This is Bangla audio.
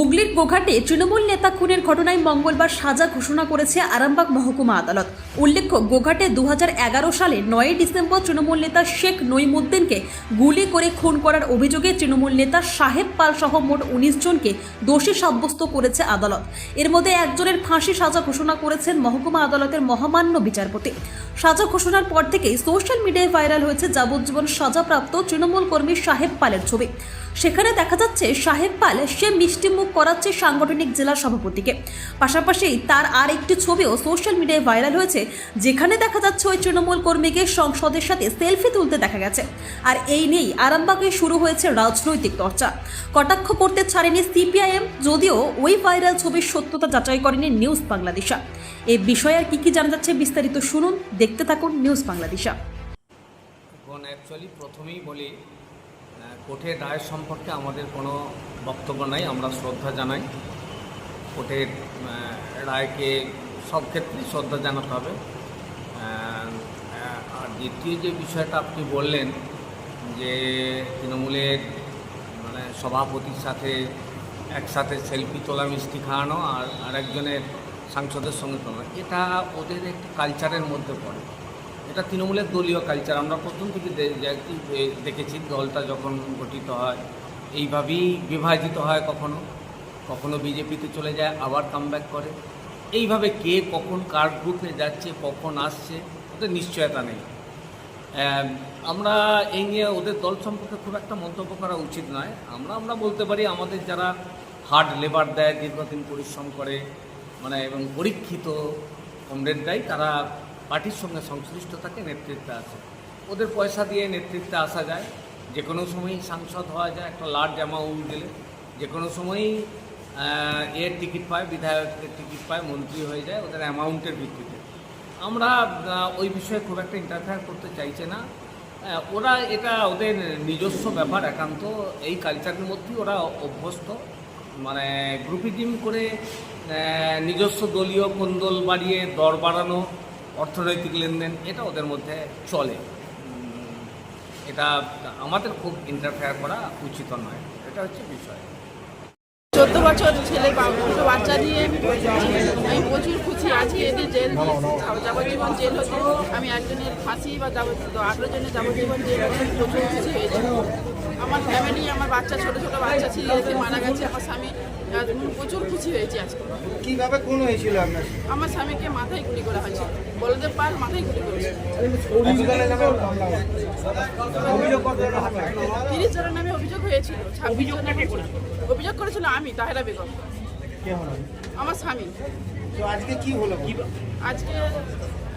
হুগলির গোঘাটে তৃণমূল নেতা খুনের ঘটনায় মঙ্গলবার সাজা ঘোষণা করেছে আরামবাগ মহকুমা আদালত। উল্লেখ্য, গোঘাটে দুহাজার এগারো সালে নয় ডিসেম্বর তৃণমূল নেতা শেখ নইমুদ্দিনকে গুলি করে খুন করার অভিযোগে তৃণমূল নেতা সাহেব পাল সহ মোট উনিশ জনকে দোষী সাব্যস্ত করেছে আদালত। এর মধ্যে একজনের ফাঁসি সাজা ঘোষণা করেছেন মহকুমা আদালতের মহামান্য বিচারপতি। সাজা ঘোষণার পর থেকেই সোশ্যাল মিডিয়ায় ভাইরাল হয়েছে যাবজ্জীবন সাজাপ্রাপ্ত তৃণমূল কর্মী সাহেব পালের ছবি। সেখানে দেখা যাচ্ছে, সাহেব পাল সে মিষ্টি মুখ করাচ্ছে সাংগঠনিক জেলা সভাপতিকে। পাশাপাশি তার আর একটি ছবিও সোশ্যাল মিডিয়ায় ভাইরাল হয়েছে, যেখানে দেখা যাচ্ছে ওই তৃণমূল কর্মীকে সংসদের সাথে সেলফি তুলতে দেখা গেছে। আর এই নিয়েই আরামবাগে শুরু হয়েছে রাজনৈতিক চর্চা। কটাক্ষ করতে ছাড়েনি সিপিআইএম, যদিও ওই ভাইরাল ছবির সত্যতা যাচাই করেনি নিউজ বাংলাদেশা। এই বিষয়ে আর কি কি জানা যাচ্ছে বিস্তারিত শুনুন, দেখতে থাকুন নিউজ বাংলাদেশা। এখন অ্যাকচুয়ালি প্রথমেই বলি কোর্টের রায় সম্পর্কে আমাদের কোনো বক্তব্য নাই, আমরা শ্রদ্ধা জানাই। কোর্টের রায়কে সব ক্ষেত্রেই শ্রদ্ধা জানাতে হবে। আর দ্বিতীয় যে বিষয়টা আপনি বললেন যে তৃণমূলের মানে সভাপতির সাথে একসাথে সেলফি তোলা, মিষ্টি খাওয়ানো আর আরেকজনের সাংসদের সঙ্গে তোলা এটা ওদের একটি কালচারের মধ্যে পড়ে। এটা তৃণমূলের দলীয় কালচার আমরা প্রথম থেকে দেখেছি দলটা যখন গঠিত হয়, এইভাবেই বিভাজিত হয় কখনো। কখনো বিজেপিতে চলে যায়, আবার কামব্যাক করে। এইভাবে কে কখন কার গ্রুপে যাচ্ছে, কখন আসছে, ওদের নিশ্চয়তা নেই। আমরা এই নিয়ে ওদের দল সম্পর্কে খুব একটা মন্তব্য করা উচিত নয়। আমরা আমরা বলতে পারি, আমাদের যারা হার্ড লেবার দেয়, দীর্ঘদিন পরিশ্রম করে মানে এবং পরীক্ষিত কমরেডরাই তারা পার্টির সঙ্গে সংশ্লিষ্ট থাকে, নেতৃত্বে আছে। ওদের পয়সা দিয়ে নেতৃত্বে আসা যায়। যে কোনো সময়ই সাংসদ হওয়া যায়, একটা লার্জ অ্যামাউন্ট দিলে যে কোনো সময়ই এর টিকিট পায়, বিধায়কের টিকিট পায়, মন্ত্রী হয়ে যায়, ওদের অ্যামাউন্টের ভিত্তিতে। আমরা ওই বিষয়ে খুব একটা ইন্টারফেয়ার করতে চাইছে না। ওরা এটা ওদের নিজস্ব ব্যাপার, একান্ত। এই কালচারের মধ্যেই ওরা অভ্যস্ত। মানে গ্রুপিজম করে নিজস্ব দলীয় কোন্দল বাড়িয়ে দর বাড়ানো অর্থনৈতিক লেনদেন এটা ওদের মধ্যে চলে। এটা আমাদের খুব ইন্টারফেয়ার করা উচিত নয় এটা হচ্ছে বিষয়। চোদ্দ বছর ছেলে দুটো বাচ্চা নিয়ে আমি প্রচুর খুশি আজকে এদের জেল যাব- যাবজ্জীবন জেল হতে আমি একজনের ফাঁসি বা যাব- আঠারো জনের যাবজ্জীবন জেল হতে প্রচুর খুশি হয়েছি। আমার ফ্যামিলি আমার বাচ্চা ছোট ছোট বাচ্চা ছিল এতে মারা গেছে। আমার স্বামী প্রচুর খুশি হয়েছি আজকে। কীভাবে খুন হয়েছিল আপনার? আমার স্বামীকে মাথায় গুলি করা হয়েছে। বলদেব পাল মাথায় গুলি করেছে। তিরিশ জনের নামে অভিযোগ হয়েছিল ছাব্বিশ জনের অভিযোগ। করেছিল? আমি তাহেরা বেগম। আমার স্বামী। তো আজকে কি হলো? কি আজকে